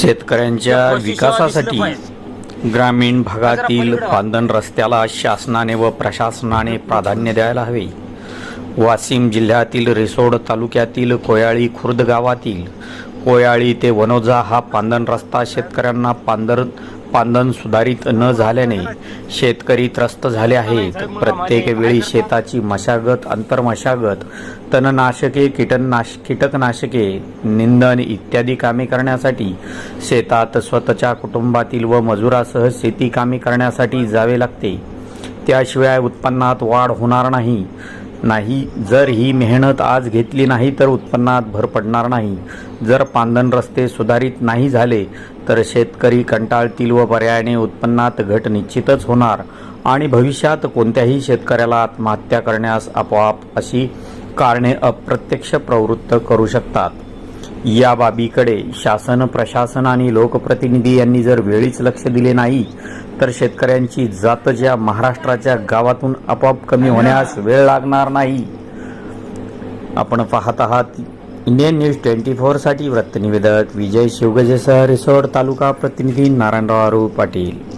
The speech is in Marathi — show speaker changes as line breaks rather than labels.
शेतकऱ्यांच्या विकासासाठी ग्रामीण भागातील पांदन रस्त्याला शासनाने व प्रशासनाने प्राधान्य द्यायला हवे. वाशिम जिल्ह्यातील रिसोड तालुक्यातील कोयाळी खुर्द गावातील कोयाळी ते वनोजा हा पांदन रस्ता शेतकऱ्यांना पांदर पांदन सुधारित न झाल्याने शेतकरी त्रस्त झाले आहेत. प्रत्येक वेळी शेताची मशागत आंतरमशागत तणनाशके कीटकनाश कीटकनाशके निंदन इत्यादी कामे करण्यासाठी शेतात स्वतःच्या कुटुंबातील व मजुरासह शेती कामे करण्यासाठी जावे लागते. त्याशिवाय उत्पन्नात वाढ होणार नाही. नाही. जर ही मेहनत आज घेतली नाही तर उत्पन्नात भर पडणार नाही. जर पांदन रस्ते सुधारित नाही झाले तर शेतकरी कंटाळतील व पर्यायाने उत्पन्नात घट निश्चितच होणार आणि भविष्यात कोणत्याही शेतकऱ्याला आत्महत्या करण्यास आपोआप अशी कारणे अप्रत्यक्ष प्रवृत्त करू शकतात. या बाबीकडे शासन प्रशासन आणि लोकप्रतिनिधी यांनी जर वेळीच लक्ष दिले नाही तर शेतकऱ्यांची जात ज्या महाराष्ट्राच्या गावातून आपोआप कमी होण्यास वेळ लागणार नाही. आपण पाहत आहात इंडियन न्यूज ट्वेंटी फोरसाठी वृत्तनिवेदक विजय शिवगजेसह रिसोड तालुका प्रतिनिधी नारायणराव पाटील.